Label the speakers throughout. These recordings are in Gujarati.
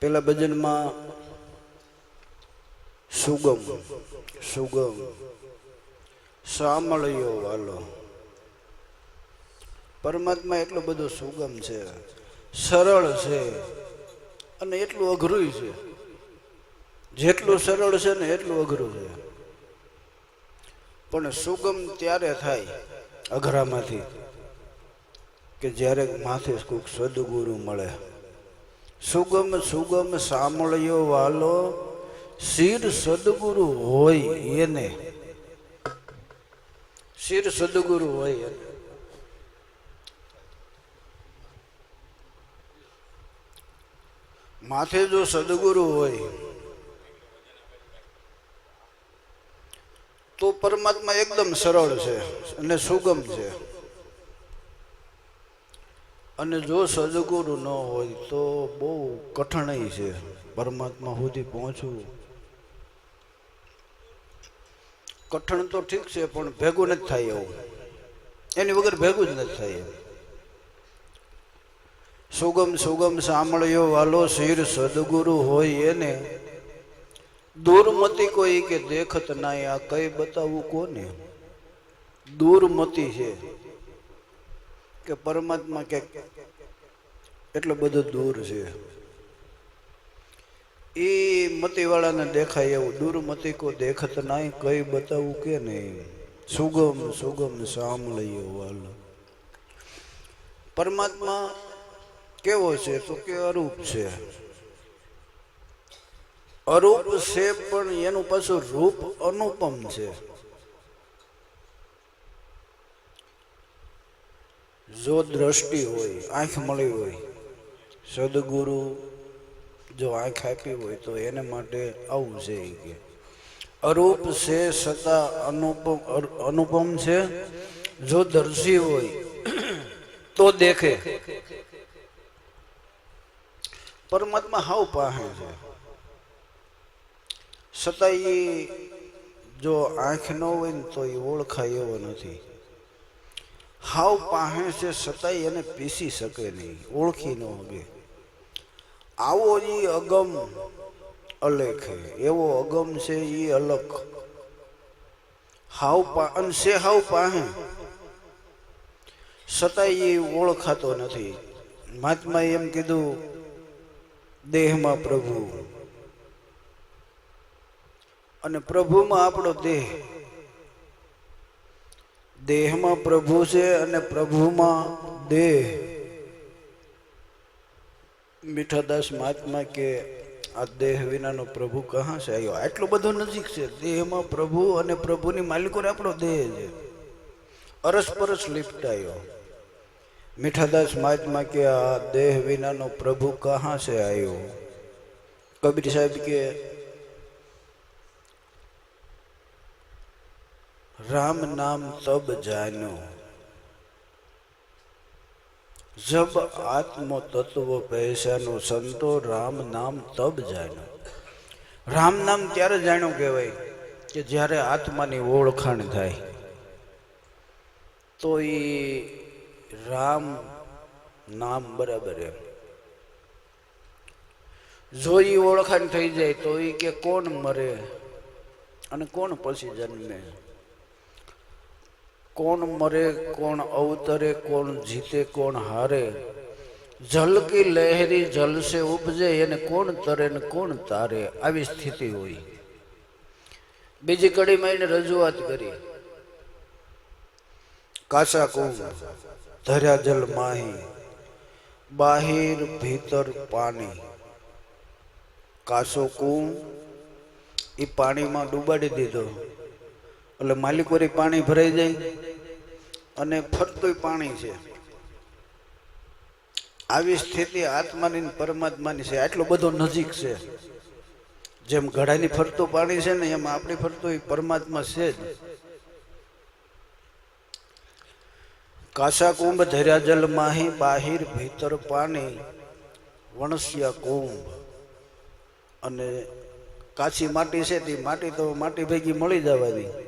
Speaker 1: પેલા ભજનમાં સુગમ સુગમ સાંભળ્યો વાલો. પરમાત્મા એટલો બધો સુગમ છે, સરળ છે, અને એટલું અઘરું છે. જેટલું સરળ છે ને એટલું અઘરું છે. પણ સુગમ ત્યારે થાય અઘરામાંથી કે જ્યારે માથે કોઈક સદગુરુ મળે. સુગમ સુગમ સાંભળ્યો વાલો, શિર સદગુરુ હોય એને. શિર સદગુરુ હોય એને. માથે જો સદગુરુ હોય, તો પરમાત્મા એકદમ સરળ છે અને સુગમ છે. અને જો સદગુરુ ન હોય તો બહુ કઠણાઈ છે પરમાત્મા સુધી પહોંચવું. કઠણ તો ઠીક છે, પણ ભેગું નથી થાય એવું. એની વગર ભેગું જ નથી થાય એવું સુગમ સુગમ સાંભળ્યો વાલો શિર સદગુરુ હોય એને. દૂરમતી કોઈ કે દેખત ના, આ કઈ બતાવું કોને? દૂરમતી છે. કે પરમાત્મા કે એટલો બધો દૂર છે. એ મતીવાળાને દેખાય એવું, દૂર મતી કો દેખત નાય, કઈ બતાવું કે નહીં? સુગમ સુગમ સાંભળીએ વાલ. પરમાત્મા કેવો છે તો કે અરૂપ છે. અરૂપ છે પણ એનું પાછું રૂપ અનુપમ છે. જો દ્રષ્ટિ હોય, આંખ મળી હોય, સદગુરુ જો આંખ આપી હોય તો એને માટે આવું છે કે, અરૂપ છે છતાં અનુપમ અનુપમ છે. જો દર્શી હોય, તો દેખે. પરમાત્મા હાવ પાસે છે. છતાં એ જો આંખ ન હોય ને તો એ ઓળખાય એવો નથી. હાવ પાસે છે સતાય એને પીસી શકે નહીં, ઓળખી ન શકે આવો એ અગમ અલેખે, એવો અગમ છે એ અલખ. હાવ પા, અને છે હાવ પાસે સતાય એ ઓળખાતો નથી. મહાત્માએ એમ કીધું, દેહમાં પ્રભુ. અને પ્રભુમાં આપણો દેહ. દેહમાં પ્રભુ છે અને પ્રભુમાં દેહ. મીઠાદાસ મહાત્મા કે આ દેહ વિનાનો પ્રભુ કહા છે? આવ્યો આટલું બધું નજીક છે. દેહમાં પ્રભુ અને પ્રભુની માલિકો આપણો દેહ છે. અરસપરસ લિપટાયો. મીઠાદાસ મહાત્મા કે આ દેહ વિનાનો પ્રભુ કહા છે? આવ્યો કબીર સાહેબ કે राम नाम तब जानो जब आत्म तत्व पहचानो संतो राम नाम तब જાણ્યો રામ નામ ત્યારે જાણ્યું કહેવાય કે જ્યારે આત્માની ઓળખાણ થાય તો એ રામ નામ બરાબર એમ જો એ ઓળખાણ થઈ જાય તો એ કે કોણ મરે અને કોણ પછી જન્મે કોણ મરે, કોણ અવતરે, કોણ જીતે, કોણ હારે? જલ કી લહેરી જલસે ઉપજે, એને કોણ તરે ને કોણ તારે? આવી સ્થિતિ હોય. બીજી કડીમાં એને રજૂઆત કરી. કાસા કુંભ ધર્યા જલ માહી, બાહિર ભીતર પાણી. કાસો કુંભ એ પાણીમાં ડૂબાડી દીધો. એટલે માલિકોરી પાણી ભરાઈ જાય અને ફરતું પાણી છે. આવી સ્થિતિ આત્માની પરમાત્માની છે. આટલો બધો નજીક છે. જેમ ઘડાની ફરતું પાણી છે ને, એમ આપણી ફરતું પરમાત્મા છે જ. કાશા કુંભ ધર્યા જલ માહી, બાહિર ભીતર પાણી, વણસ્યા કુંભ. અને કાચી માટી છે, તે માટી તો માટી ભેગી મળી જવાની.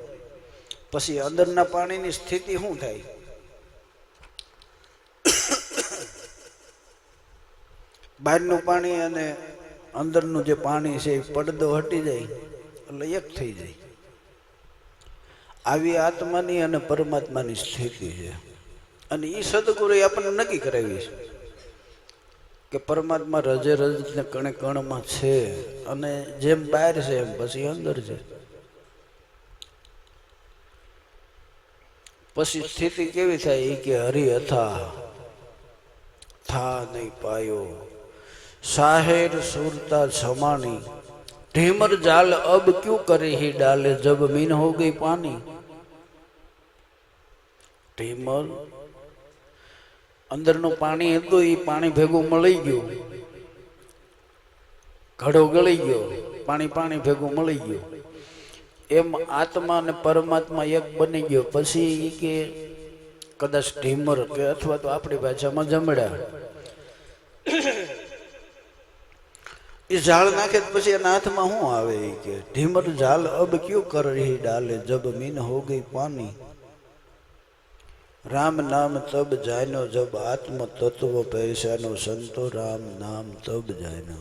Speaker 1: પછી અંદરના પાણીની સ્થિતિ શું થાય? બહારનું પાણી અને અંદરનું જે પાણી છે, એ પડદો હટી જાય, એટલે એક થઈ જાય. આવી આત્માની અને પરમાત્માની સ્થિતિ છે. અને એ સદગુરુએ આપણને નક્કી કરાવી છે કે પરમાત્મા રજે રજ ને કણે કણમાં છે અને જેમ બહાર છે એમ પછી અંદર છે. પછી સ્થિતિ કેવી થાય એ કે હરિ હતા થા નહીં પાયો. સાહેર સુરતા સમાણી ઢીમર જાલ અબ ક્યુ કરે હી ડાલે જબ મીન હો ગઈ પાણી. ઢીમર અંદરનું પાણી હતું એ પાણી ભેગું મળી ગયું. ઘડો ગળી ગયો. પાણી પાણી ભેગું મળી ગયું. એમ આત્મા અને પરમાત્મા એક બની ગયો. પછી એ કે કદાચ ઢીમર કે અથવા તો આપણી ભાષામાં જમડા એ ઝાડ નાખે પછી એના હાથમાં શું આવે એ કે? ઢીમર ઝાલ અબ ક્યુ કર ડાલે જબ મીન હો ગઈ પાની? રામ નામ તબ જાયનો જબ આત્મ તત્વ પૈસાનો સંતો રામ નામ તબ જાયનો.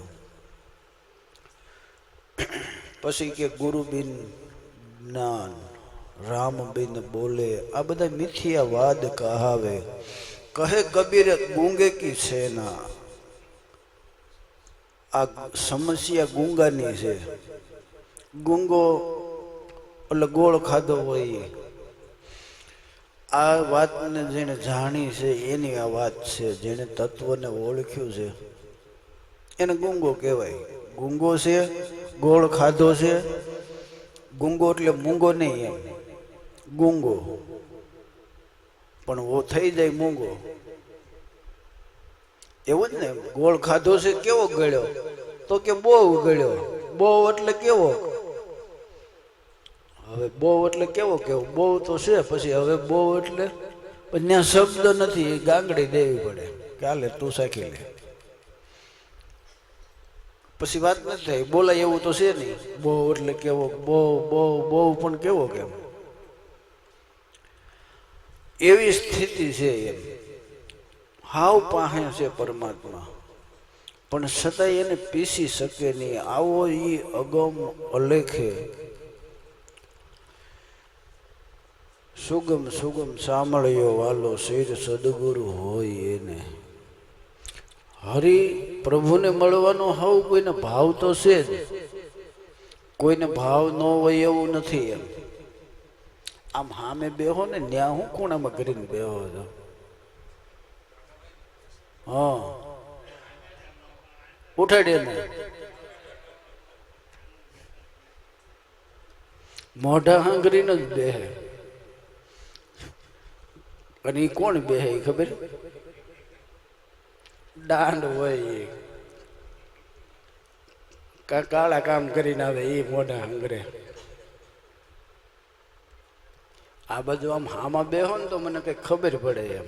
Speaker 1: પછી કે ગુરુ બિન જ્ઞાન રામ બિન બોલે, આ બધા મિથિયા વાદ કહાવે. કહે, કબીર ગુંગે કી સેના આ સમસ્યા ગુંગાની છે. ગુંગો એટલે ગોળ ખાધો હોય. આ વાતને જેણે જાણી છે, એની આ વાત છે, જેણે તત્વને ઓળખ્યું છે. એને ગુંગો કહેવાય. ગુંગો છે, ગોળ ખાધો છે ગુંગો એટલે મૂંગો નહીં એમ. ગુંગો. પણ ઓ થઈ જાય મૂંગો. એવું જ ને, ગોળ ખાધો છે કેવો ગળ્યો? તો કે બહુ ગળ્યો. બહુ એટલે કેવો? હવે બહુ એટલે કેવો કેવો? બહુ તો છે, પછી હવે બહુ એટલે, પણ ત્યાં શબ્દ નથી ગાંગડી દેવી પડે. કાલે તું સાખી લે. પછી વાત નથી થઈ બોલાય એવું તો છે નહીં. બહુ એટલે કેવો, બહુ બહુ બહુ પણ કેવો કેમ? એવી સ્થિતિ છે એમ. હાવ પાસે છે પરમાત્મા. પણ છતાંય એને પીસી શકે નહીં. આવો એ અગમ અલેખે. સુગમ સુગમ સાંભળ્યો વાલો શિર સદગુરુ હોય એને. હરિ પ્રભુને મળવાનો હાવ કોઈને ભાવ તો છે જ. કોઈને ભાવ ન હોય એવું નથી એમ. આમ હામે બેહો ને ન્યા હું ખૂણામાં કરીને બેહો છો. હા. ઉઠાડે ને મોઢા હાંગરીને જ બેહે. અને એ કોણ બેહે ખબર? દાંડ હોય. કાળા કામ કરીને આવે એ મોઢા હંગરે. આ બાજુ આમ હામાં બેહો ને તો મને કઈ ખબર પડે એમ.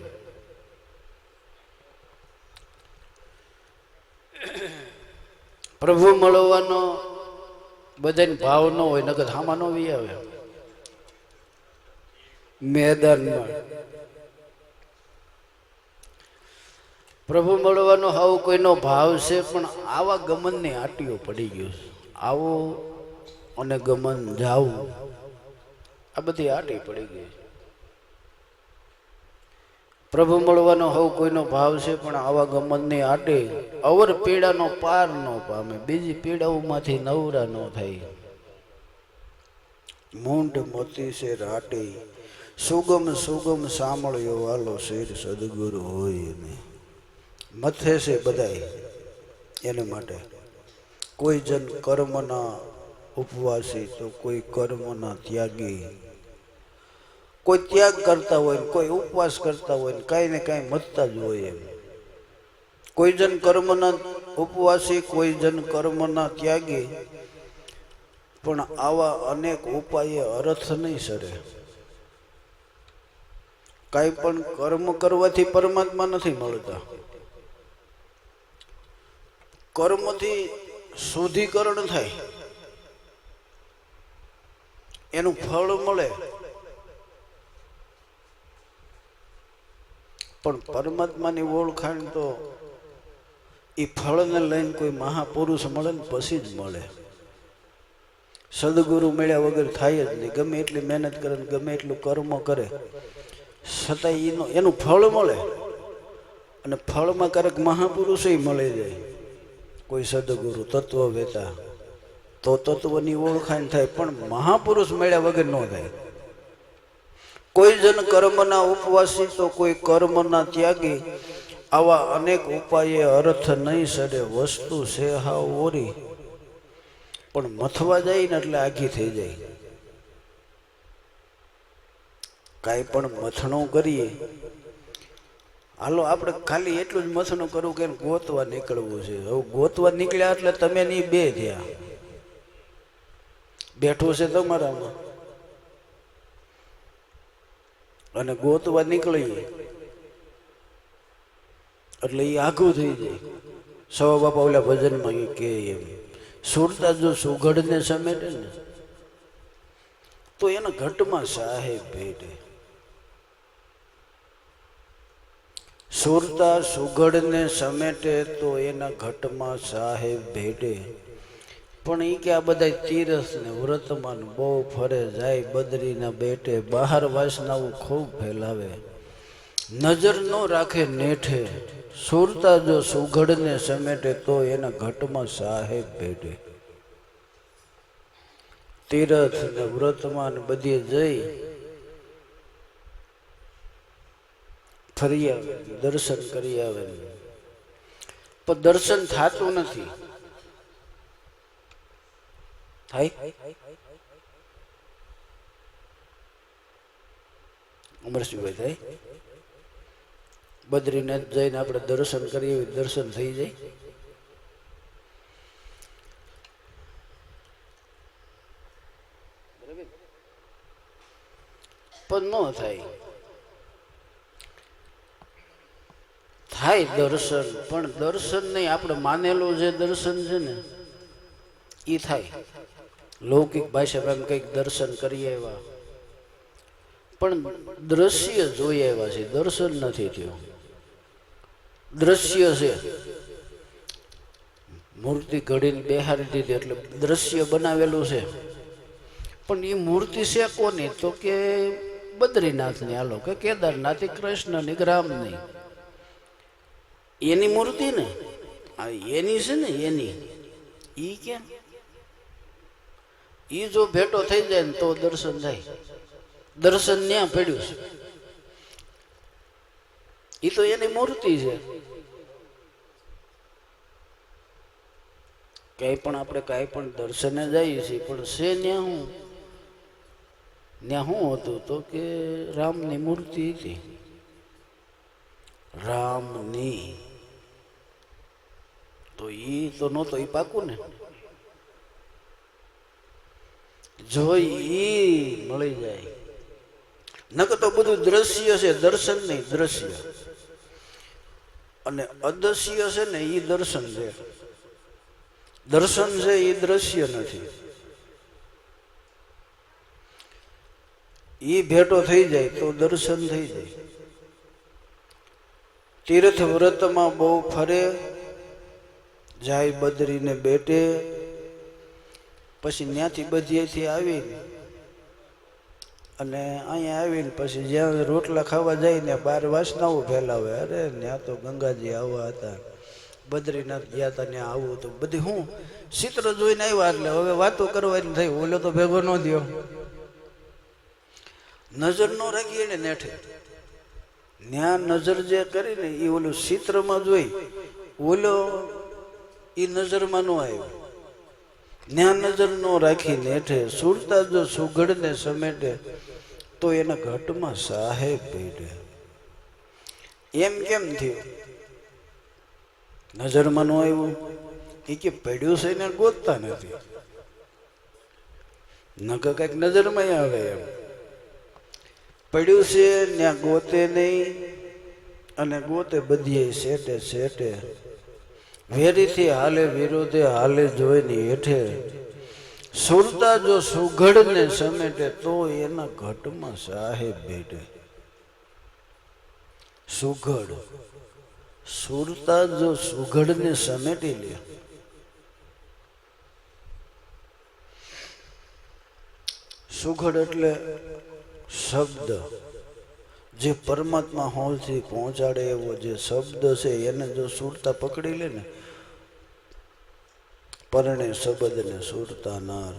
Speaker 1: પ્રભુ મળવાનો બધાને ભાવ ન હોય નગર હામાં નો વી આવે. મેદાનમાં પ્રભુ મળવાનો આવો કોઈનો ભાવ છે, પણ આવા ગમનની આટીઓ પડી ગયું છે. આવો અને ગમન જાવું આ બધી આટી પડી ગઈ છે. પ્રભુ મળવાનો હવ કોઈનો ભાવ છે, પણ આવા ગમનની આટે અવર પીડાનો પાર ન પામે, બીજી પીડાઓમાંથી નવરા ન થાય. મૂંઢ મોતી છે રાટે, સુગમ સુગમ સાંભળ્યો વાલો શેર સદગુરુ હોય ને. મથે છે બધાય એને માટે. કોઈ જન કર્મના ઉપવાસી તો કોઈ કર્મના ત્યાગી. કોઈ ત્યાગ કરતા હોય કોઈ ઉપવાસ કરતા હોય ને કાંઈ ને કાંઈ મતતા જ હોય એમ. કોઈ જન કર્મના ઉપવાસી, કોઈ જન કર્મના ત્યાગી. પણ આવા અનેક ઉપાય અર્થ નહીં સરે. કાંઈ પણ કર્મ કરવાથી પરમાત્મા નથી મળતા. કર્મથી શુદ્ધિકરણ થાય. એનું ફળ મળે. પણ પરમાત્માની ઓળખાણ તો એ ફળને લઈને કોઈ મહાપુરુષ મળે ને પછી જ મળે. સદગુરુ મળ્યા વગર થાય જ નહીં. ગમે એટલી મહેનત કરે ને ગમે એટલું કર્મ કરે, છતાં એનું એનું ફળ મળે. અને ફળમાં ક્યારેક મહાપુરુષ મળી જાય. કોઈ સદગુરુ તત્વ વેતા, તો તત્વની ઓળખાણ થાય, પણ મહાપુરુષ મળ્યા વગર ન થાય. કોઈ જન કર્મના ઉપવાસી તો કોઈ કર્મના ત્યાગી, આવા અનેક ઉપાયે અર્થ નહીં સડે, વસ્તુ છે હાવ ઓરી. પણ મથવા જાય ને એટલે આઘી થઈ જાય. કાંઈ પણ મથણું કરીએ હાલો, આપણે ખાલી એટલું જ મસનું કરવું કે ગોતવા નીકળવું છે. હવે ગોતવા નીકળ્યા એટલે તમે ની બે થયા. બેઠું છે તમારામાં. અને ગોતવા નીકળીએ. એટલે એ આઘું થઈ જાય. સવા બાપા ઓલા ભજનમાં એ કે એમ, સુરતા જો સુઘડને સમેટે ને, તો એના ઘટમાં સાહેબ ભેટે. સુરતા સુઘડને સમેટે તો એના ઘટમાં સાહેબ ભેટે પણ એ કે આ બધા તીરસ ને વ્રતમાન બહુ ફરે, જાય બદરીના બેટે બહાર વાસનાઓ ખૂબ ફેલાવે. નજર ન રાખે નેઠે. સુરતા જો સુઘડને સમેટે તો એના ઘટમાં સાહેબ ભેટે તીરથ ને વ્રતમાન બધે જઈ ફરી આવે, દર્શન કરી આવે. પણ દર્શન થતું નથી. થાય અમરસિંહભાઈ થાય. બદ્રીનાથ જઈને આપણે દર્શન કરીએ દર્શન થઈ જાય. પણ ન થાય. થાય દર્શન, પણ દર્શન નહીં, આપણે માનેલું જે દર્શન છે ને એ થાય. લૌકિક ભાષામાં એમ કંઈક દર્શન કરી આવ્યા. પણ દ્રશ્ય જોઈ આવ્યા છે, દર્શન નથી થયું. દ્રશ્ય છે. મૂર્તિ ઘડીને બેહારી દીધી એટલે દ્રશ્ય બનાવેલું છે. પણ એ મૂર્તિ છે કોની? તો કે બદ્રીનાથની આ લોકો કેદારનાથ કૃષ્ણની, કે રામની. એની મૂર્તિ ને? એની છે ને, એની. ઈ કેમ? ઈ જો ભેટો થઈ જાય ને તો દર્શન થાય. દર્શન ત્યાં પડ્યું છે. ઈ તો એની મૂર્તિ છે. ક્યાંય પણ આપણે કાંઈ પણ દર્શને જઈએ છીએ, પણ છે ત્યાં હું? ત્યાં શું હતું તો કે રામની મૂર્તિ હતી. રામની. તો એ તો નહોતો એ પાકું ને. જો એ મળી જાય. નકર તો બધું દ્રશ્ય છે, દર્શન નહીં, દ્રશ્ય. અને અદશ્ય છે ને એ દર્શન છે. દર્શન છે એ દ્રશ્ય નથી. એ ભેટો થઈ જાય તો દર્શન થઈ જાય. તીર્થ વ્રતમાં બહુ ફરે જાય બદરીને બેટે, પછી ત્યાંથી બધીએથી આવીને, અને અહીંયા આવીને પછી જ્યાં રોટલા ખાવા જાય ને બાર વાસનાઓ ફેલાવે. અરે ત્યાં તો ગંગાજી આવવા હતા. બદ્રીનાથ ગયા હતા ત્યાં આવું તો બધી હું ચિત્ર જોઈને આવ્યા એટલે હવે વાતો કરવાની થઈ ઓલો તો ભેગો ન થયો. નજર ન રાખીએ ને નેઠે. ત્યાં નજર જે કરીને એ ઓલું ચિત્રમાં જોઈ, ઓલો એ નજરમાં ન આવ્યો. ત્યાં નજર ન રાખીને હેઠે સુરતા જો સુઘડને સમેટે, તો એના ઘટમાં સાહેબ પીડે. એમ કેમ થયું? નજરમાં ન આવ્યું. એ કે પડ્યું છે એને ગોતતા નથી. નકર કંઈક નજરમાં આવે એમ. પડ્યું છે ત્યાં ગોતે નહીં, અને ગોતે બધીએ શેટે શેટે વેરીથી હાલે વિરોધે હાલે જોઈને હેઠે સુરતા જો સુઘડને સમેટે તો એના ઘટમાં સાહેબ ભેટે સુઘડ. સુરતા જો સુઘડને સમેટી લે. સુઘડ એટલે શબ્દ. જે પરમાત્મા હોલથી પહોંચાડે એવો જે શબ્દ છે, એને જો સુરતા પકડી લે ને, પરણે શબ્દને સુરતા નાર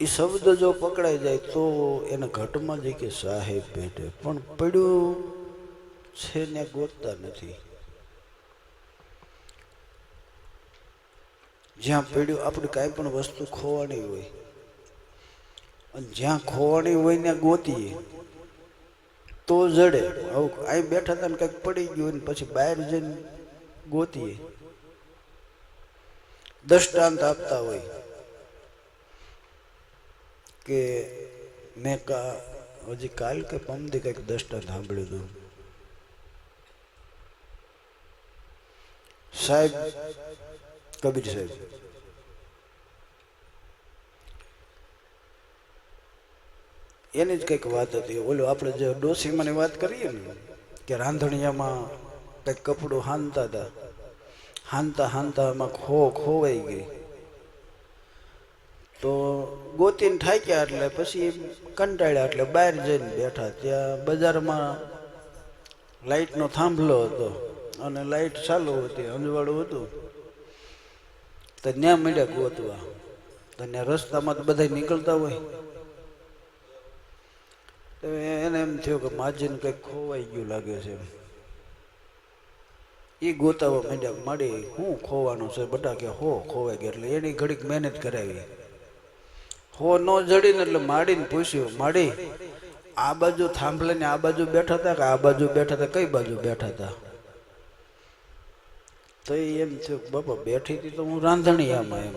Speaker 1: એ શબ્દ જો પકડાઈ જાય તો એને ઘટમાં જ કે સાહેબ ભેટે પણ પડ્યું છે ને ગોતતા નથી. જ્યાં પડ્યું આપણે કાંઈ પણ વસ્તુ ખોવાની હોય, અને જ્યાં ખોવાની હોય ને ગોતીએ તો જડે. હવે અહીં બેઠા હતા ને કંઈક પડી ગયું ને પછી બહાર જઈને ગોતીએ. દ્રષ્ટાંત આપતા હોય કે મેં કા હજી કાલ કે પમદી કંઈક દ્રષ્ટાંત સાંભળ્યું હતું સાહેબ, કબીર સાહેબ એની જ કંઈક વાત હતી. ઓલું આપણે જે ડોસીમાની વાત કરીએ ને, કે રાંધણિયામાં કંઈક કપડું હાંતા હતા. હાંતા હાંતા એમાં ખો ખોવાઈ ગઈ. તો ગોતીને થાક્યા એટલે પછી કંટાળ્યા એટલે બહાર જઈને બેઠા. ત્યાં બજારમાં લાઈટનો થાંભલો હતો અને લાઈટ ચાલુ હતી, અંજવાળું હતું. તો ત્યાં મળ્યા ગોતવા. તો રસ્તામાં તો બધા નીકળતા હોય. એને એમ થયું કે માજીને કંઈક ખોવાઈ ગયું લાગે છે. એ ગોતાવા માંડ્યા માડી, હું ખોવાનું છે? બટા કે હો ખોવાઈ ગયા. એટલે એની ઘડીક મહેનત કરાવી. હો ન જડીને એટલે માડીને પૂછ્યું, માડી, આ બાજુ થાંભલાને આ બાજુ બેઠા હતા કે આ બાજુ બેઠા હતા? કઈ બાજુ બેઠા હતા? તો એમ થયું કે બાપા, બેઠી હતી તો હું રાંધણી આમાં એમ,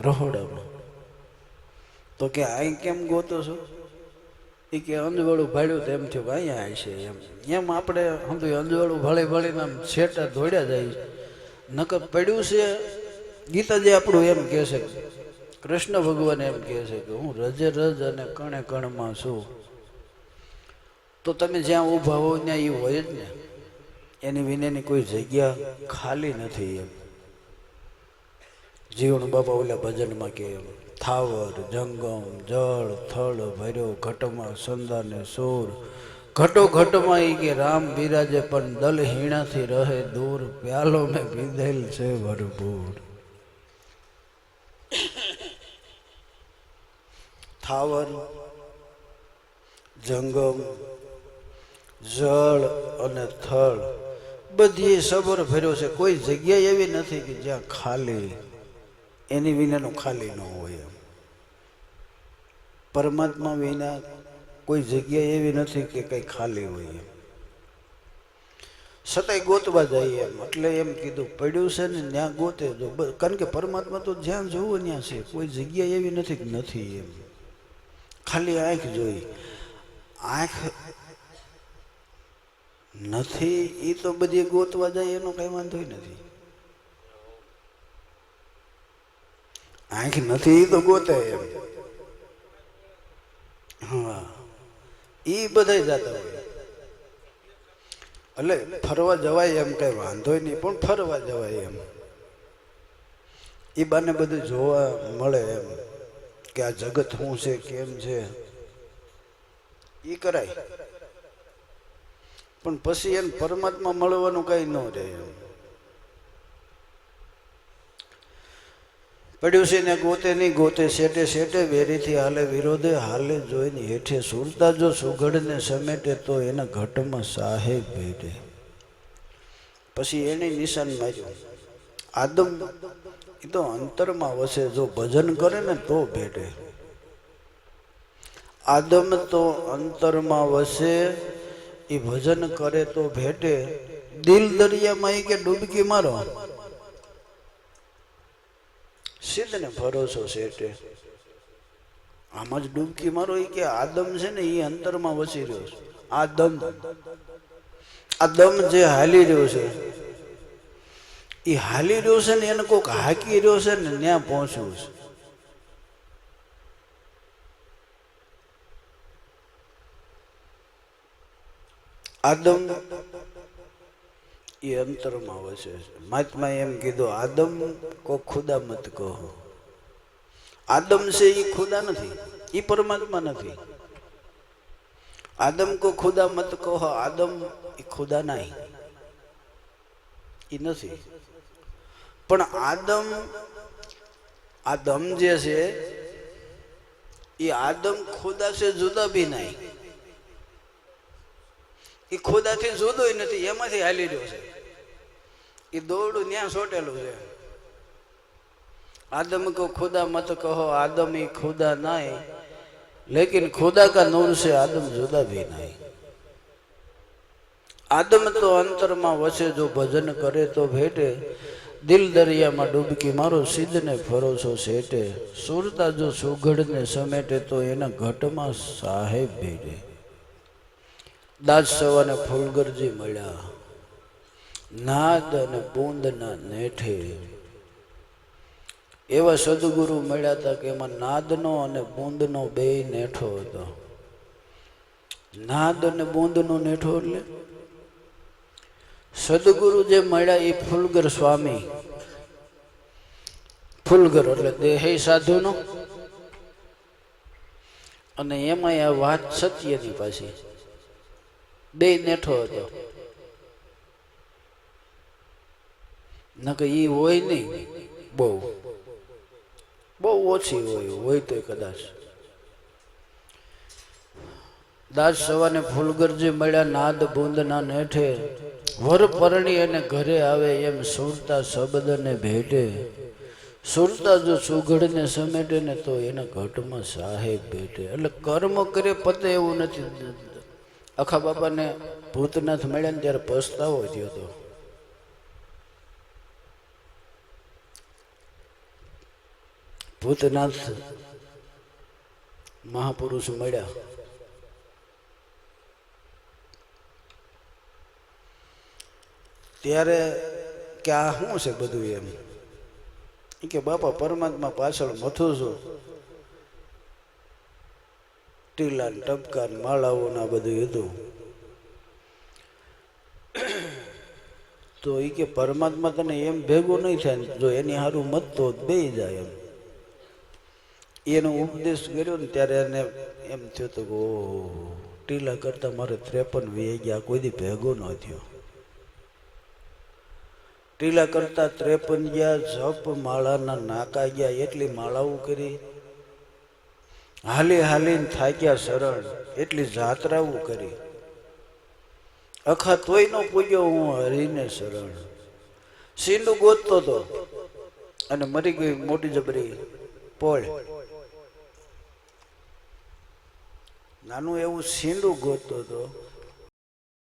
Speaker 1: રહોડામાં. તો કે અહીં કેમ ગોતો છો? એ કે અંજવાળું ભાડ્યું તો એમ થયું અહીંયા આવશે એમ. એમ આપણે સમજુ અંજવાળું ભળે ભળીને આમ છેટા દોડ્યા જાય. નકર પડ્યું છે, ગીતાજી આપણું એમ કહે છે, કૃષ્ણ ભગવાન એમ કહે છે કે હું રજે રજ અને કણે કણમાં છું. તો તમે જ્યાં ઊભા હો ત્યાં એ હોય જ ને. એની વિનેની કોઈ જગ્યા ખાલી નથી એમ. જીવન બાબા ઓલા ભજનમાં કે એમ. થાવર, જંગમ, જળ, થળ ભર્યો, ઘટમાં સંદા ને સોર. ઘટો ઘટમાં એ કે રામ બિરાજે, પણ દલ હીણાથી રહે દૂર. પ્યાલો મેં પીધેલ છે ભરપૂર થાવર, જંગમ, જળ અને થળ બધી સબર ભર્યો છે. કોઈ જગ્યા એવી નથી કે જ્યાં ખાલી, એની વિનાનું ખાલી ન હોય પરમાત્મા વિના કોઈ જગ્યા એવી નથી કે કંઈ ખાલી હોય એમ. છતાંય ગોતવા જાય એમ. એટલે એમ કીધું, પડ્યું છે ને ત્યાં ગોતે જો. કારણ કે પરમાત્મા તો જ્યાં જોવો ત્યાં છે. કોઈ જગ્યા એવી નથી કે નથી એમ. ખાલી આંખ જોઈ. આંખ નથી એ તો બધી ગોતવા જાય એનો કઈ વાંધો નથી. આંખ નથી એ તો ગોતે એમ. હા. એ બધા જતા હોય. એટલે ફરવા જવાય એમ કઈ વાંધો નહીં, પણ ફરવા જવાય એમ. એ બાને બધું જોવા મળે એમ કે આ જગત શું છે, કેમ છે. એ કરાય. પણ પછી એને પરમાત્મા મળવાનું કઈ ન રહે એમ. પડ્યું ને ગોતે નહીં, ગોતે શેટે શેટે વેરીથી હાલે વિરોધે હાલે જોઈને હેઠે સુરતા જો સુઘડને સમેટે તો એના ઘટમાં સાહેબ ભેટે. પછી એને નિશાન માર્યું. આદમ એ તો અંતરમાં વસે, જો ભજન કરે ને તો ભેટે. આદમ તો અંતરમાં વસે એ ભજન કરે તો ભેટે. દિલ દરિયામાં કે ડૂબકી મારો. સિદ્ધ ને ભરોસો શેઠે. આમ જ ડૂબકી મારો એ કે આદમ છે ને એ અંતરમાં વસી રહ્યો છે. આ દમ. આ દમ જે હાલી રહ્યો છે. એ હાલી રહ્યો છે ને એને કોઈક હાકી રહ્યો છે ને ત્યાં પહોંચવું છે. આદમ એ અંતરમાં વસે છે. મહાત્મા એમ કીધું, આદમ કો ખુદા મત કહો. આદમ છે એ ખુદા નથી એ પરમાત્મા નથી. આદમ કો ખુદા મત કહો, આદમ એ ખુદા નહીં. એ નથી. પણ આદમ આદમ જે છે એ આદમ ખુદા છે, જુદા બી નહીં. એ ખુદાથી જુદોય નથી, એમાંથી હાલી રહ્યો છે. એ દોરડું ત્યાં સોટેલું છે. આદમ को ખુદા મત કહો, આદમ ही ખુદા નહીં લેકિન ખુદા કા का છે આદમ જુદા जुदा નહીં આદમ તો અંતરમાં વસે જો ભજન કરે તો ભેટે. દિલ દરિયામાં ડૂબકી મારો સિદ્ધને ફરોસો સેટે. સુરતા જો સુઘડને સમેટે તો એના ઘટમાં સાહેબ ભેટે. દાસ સવાને ફૂલગરજી મળ્યા. નાદ અને બૂંદના નેઠે. એવા સદગુરુ મળ્યા હતા કે એમાં નાદનો અને બૂંદનો બે નેઠો હતો. નાદ અને બૂંદનો નેઠો એટલે? સદગુરુ જે મળ્યા એ ફૂલગર સ્વામી. ફૂલગર એટલે દેહ સાધુનો. અને એમાં આ વાત સત્યની પાછી. બે નેઠો હતો. નકે એ હોય નહીં. બહુ. બહુ ઓછી હોય હોય તો કદાચ. દાસ સવાને ફૂલગરજી મળ્યા, નાદ બુંદના નેઠે. વર પરણી અને ઘરે આવે એમ સુરતા શબ્દને ભેટે. સુરતા જો સુઘડને સમેટે ને તો એના ઘટમાં સાહેબ ભેટે. એટલે કર્મ કરે પતે એવું નથી. આખા બાપાને ભૂતનાથ મળ્યા ને ત્યારે પસ્તાવો થયો હતો. ભૂતનાથ મહાપુરુષ મળ્યા. ત્યારે કે આ શું છે બધું એમ? કે બાપા પરમાત્મા પાછળ મથું છું. ટીલા ટપકા ને માળાઓ ને બધું હતું. તો એ કે પરમાત્મા તને એમ ભેગું નહીં થાય જો એની હારું મત તો બે જાય એમ. એનો ઉપદેશ કર્યો ને ત્યારે એને એમ થયું તો ઓહો, ટીલા કરતા મારે ત્રેપન વી ગયા, કોઈ દી ભેગો ન થયો. ટીલા કરતા ત્રેપન ગયા, જપ માળાના નાકા ગયા, એટલી માળાઓ કરી. હાલી હાલીને થાક્યા સરળ, એટલી જાત્રાઓ કરી. અખા તોય નો પૂજ્યો હું હરીને સરળ. સીંડું ગોતતો હતો અને મરી ગઈ મોટી જબરી પોળ. નાનું એવું સીંડું ગોતતો હતો